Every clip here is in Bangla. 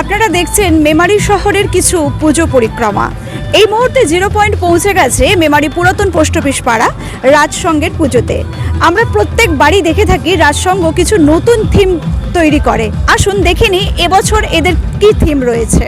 আপনারা দেখছেন মেমারি শহরের কিছু পুজো পরিক্রমা। এই মুহূর্তে জিরো পয়েন্ট পৌঁছে গেছে মেমারি পুরাতন পোস্ট অফিস পাড়া রাজসংঘের পুজোতে। আমরা প্রত্যেক বাড়ি দেখে থাকি রাজসংঘ কিছু নতুন থিম তৈরি করে। আসুন দেখিনি, এবছর এদের কি থিম রয়েছে?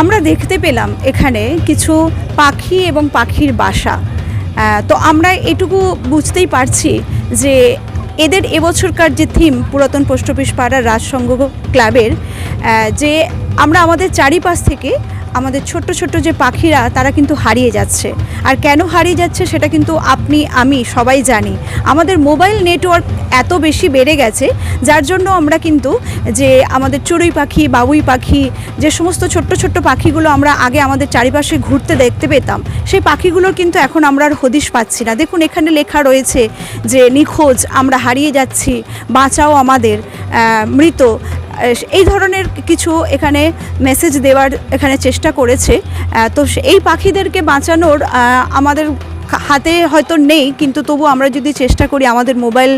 আমরা দেখতে পেলাম এখানে কিছু পাখি এবং পাখির বাসা। তো আমরা এটুকু বুঝতেই পারছি যে এদের এবছরকার যে থিম পুরাতন পোস্ট অফিস পাড়ার রাজসংঘ ক্লাবের যে আমরা আমাদের চারিপাশ থেকে আমাদের ছোট্ট ছোট্ট যে পাখিরা, তারা কিন্তু হারিয়ে যাচ্ছে। আর কেন হারিয়ে যাচ্ছে সেটা কিন্তু আপনি, আমি সবাই জানি। আমাদের মোবাইল নেটওয়ার্ক এত বেশি বেড়ে গেছে, যার জন্য আমরা কিন্তু যে আমাদের চড়ুই পাখি, বাবুই পাখি, যে সমস্ত ছোট্ট ছোট্ট পাখিগুলো আমরা আগে আমাদের চারিপাশে ঘুরতে দেখতে পেতাম, সেই পাখিগুলোর কিন্তু এখন আমরা আর হদিশ পাচ্ছি না। দেখুন, এখানে লেখা রয়েছে যে, নিখোঁজ, আমরা হারিয়ে যাচ্ছি, বাঁচাও আমাদের মৃত। এই ধরনের কিছু এখানে মেসেজ দেওয়ার এখানে চেষ্টা করেছে। তো এই পাখিদেরকে বাঁচানোর আমাদের হাতে হয়তো নেই, কিন্তু তবু আমরা যদি চেষ্টা করি আমাদের মোবাইল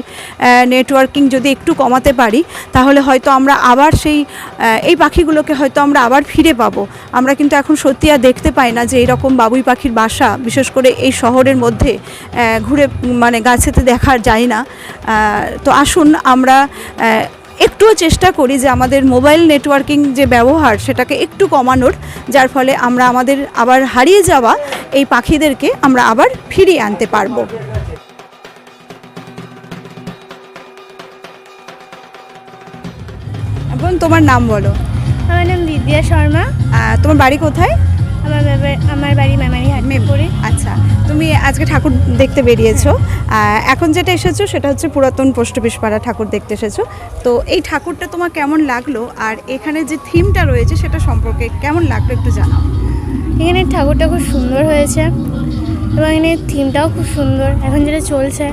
নেটওয়ার্কিং যদি একটু কমাতে পারি, তাহলে হয়তো আমরা আবার সেই এই পাখিগুলোকে হয়তো আমরা আবার ফিরে পাবো। আমরা কিন্তু এখন সত্যি আর দেখতে পাই না যে এইরকম বাবুই পাখির বাসা, বিশেষ করে এই শহরের মধ্যে ঘুরে মানে গাছেতে দেখা যায় না। তো আসুন আমরা একটুও চেষ্টা করি যে আমাদের মোবাইল নেটওয়ার্কিং যে ব্যবহার সেটাকে একটু কমানোর যার ফলে আমরা আমাদের আবার হারিয়ে যাওয়া এই পাখিদেরকে আমরা আবার ফিরিয়ে আনতে পারব। এবং তোমার নাম বলো। আমার নাম বিদ্যা শর্মা। তোমার বাড়ি কোথায়? আমার আমার বাড়ি মেমারি হাট করে আচ্ছা তুমি আজকে ঠাকুর দেখতে বেরিয়েছো। এখন যেটা এসেছ সেটা হচ্ছে পুরাতন পোস্ট অফিস পাড়া ঠাকুর দেখতে এসেছ। তো এই ঠাকুরটা তোমার কেমন লাগল? আর এখানে যে থিমটা রয়েছে সেটা সম্পর্কে কেমন লাগল একটু জানাও। এখানে ঠাকুরটা খুব সুন্দর হয়েছে এবং এখানে থিমটাও খুব সুন্দর। এখন যেটা চলছে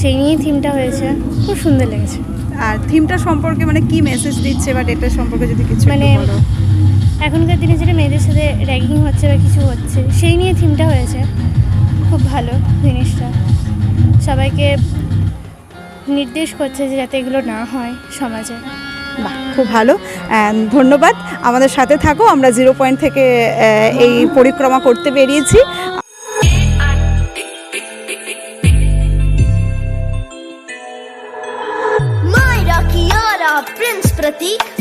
সেই নিয়েই থিমটা হয়েছে। খুব সুন্দর লেগেছে। আর থিমটা সম্পর্কে মানে কি মেসেজ দিচ্ছে বা ডেটার সম্পর্কে যদি কিছু মানে। এখনকার দিনে যেটা মেয়েদের সাথে র্যাগিং হচ্ছে বা কিছু হচ্ছে সেই নিয়ে থিমটা হয়েছে। খুব ভালো জিনিসটা। সবাইকে নির্দেশ করছে যে যাতে এগুলো না হয় সমাজে। বাহ খুব ভালো। ধন্যবাদ। আমাদের সাথে থাকো। আমরা জিরো পয়েন্ট থেকে এই পরিক্রমা করতে বেরিয়েছি। Prince Pratik.